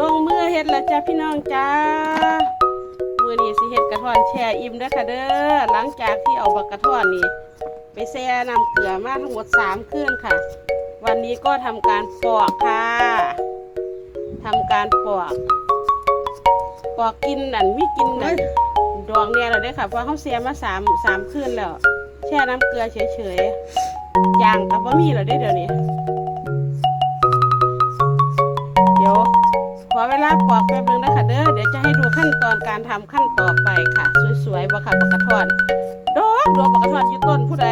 ลงมือเฮ็ดแล้วจ้าพี่น้องจ้ามือนี้สิเฮ็ดกระท้อนแช่อิ่มเด้อค่ะเด้อหลังจากที่เอาบักกระท้อนนี่ไปแช่น้ำเกลือมาทั้งหมดสามคืนค่ะ วันนี้ก็ทำการปอกค่ะทำการปอก ปอกกินอันมีกินอันดองเนี่ยเราได้ค่ะเพราะเขาเสียมาสามสามคืนแล้ว แช่น้ำเกลือเฉยๆยางกับว่ามีเราได้เดี๋ยวนี้ เวลาปอกแป๊บนึงนะคะเด้อเดี๋ยวจะให้ดูขั้นตอนการทำขั้นต่อไปค่ะ สวยๆบักค่ะบักกระทอนดอกดอกบักกระทอนอยู่ต้นผู้ใด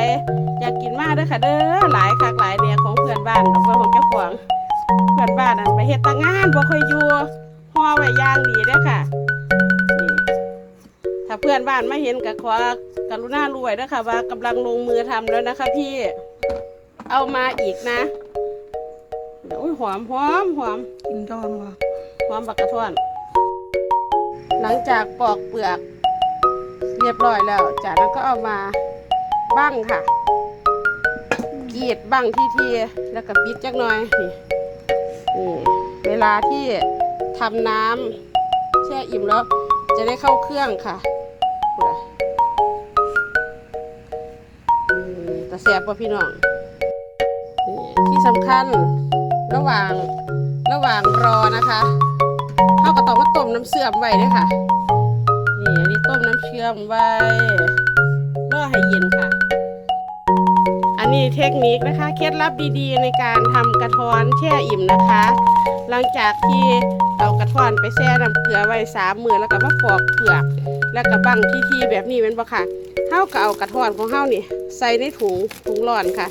อยากกินมากเด้อค่ะเด้อหลายคักหลายเนี่ยของเพื่อนบ้านดอกของเจ้าของเพื่อนบ้านอันไปเฮ็ดตางานบ่ค่อยอยู่ห่อไว้ย่างดีเด้อค่ะนี่ถ้าเพื่อนบ้านไม่เห็นก็ขอกรุณารวยเด้อค่ะ ว่ากำลังลงมือทำแล้วนะคะ พี่เอามาอีกนะอุ้ยหอมหอมหอมกินดองว่ะ พร้อมบักกระท่อน หลังจากปอกเปลือกเรียบร้อยแล้ว จากนั้นก็เอามาบั้งค่ะกีดบั้งที่ทีแล้วก็ปิดจักหน่อยนี่นี่เวลาที่ทำน้ำแช่อิ่มแล้วจะได้เข้าเครื่องค่ะพูดอะแต่แสบป่ะพี่น้องที่สำคัญระหว่างระหว่างรอนะคะ เขาก็ต้องมาต้มน้ำเสื่อมไว้ด้วยค่ะ นี่อันนี้ต้มน้ำเชื่อมไว้รอให้เย็นค่ะ อันนี้เทคนิคนะคะ เคล็ดลับดีๆ ในการทำกระท้อนแช่อิ่มนะคะ หลังจากที่เอากระท้อนไปแช่น้ำเกลือไว้สามมือแล้วก็มาปอกเปลือก แล้วก็บังที่ๆแบบนี้เป็นปะค่ะเท่ากับเอากระท้อนของเท่านี่ ใส่ในถุงถุงร้อนค่ะ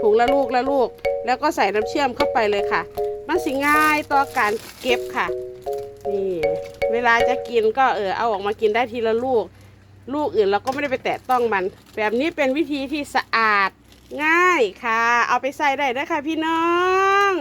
ถุงละลูกละลูก แล้วก็ใส่น้ำเชื่อมเข้าไปเลยค่ะ มันสิง่ายต่อการเก็บค่ะ ลาจะกินก็เออเอาออกมากินได้ทีละลูก ลูกอื่นเราก็ไม่ได้ไปแตะต้องมัน แบบนี้เป็นวิธีที่สะอาดง่ายค่ะ เอาไปใส่ได้นะคะพี่น้อง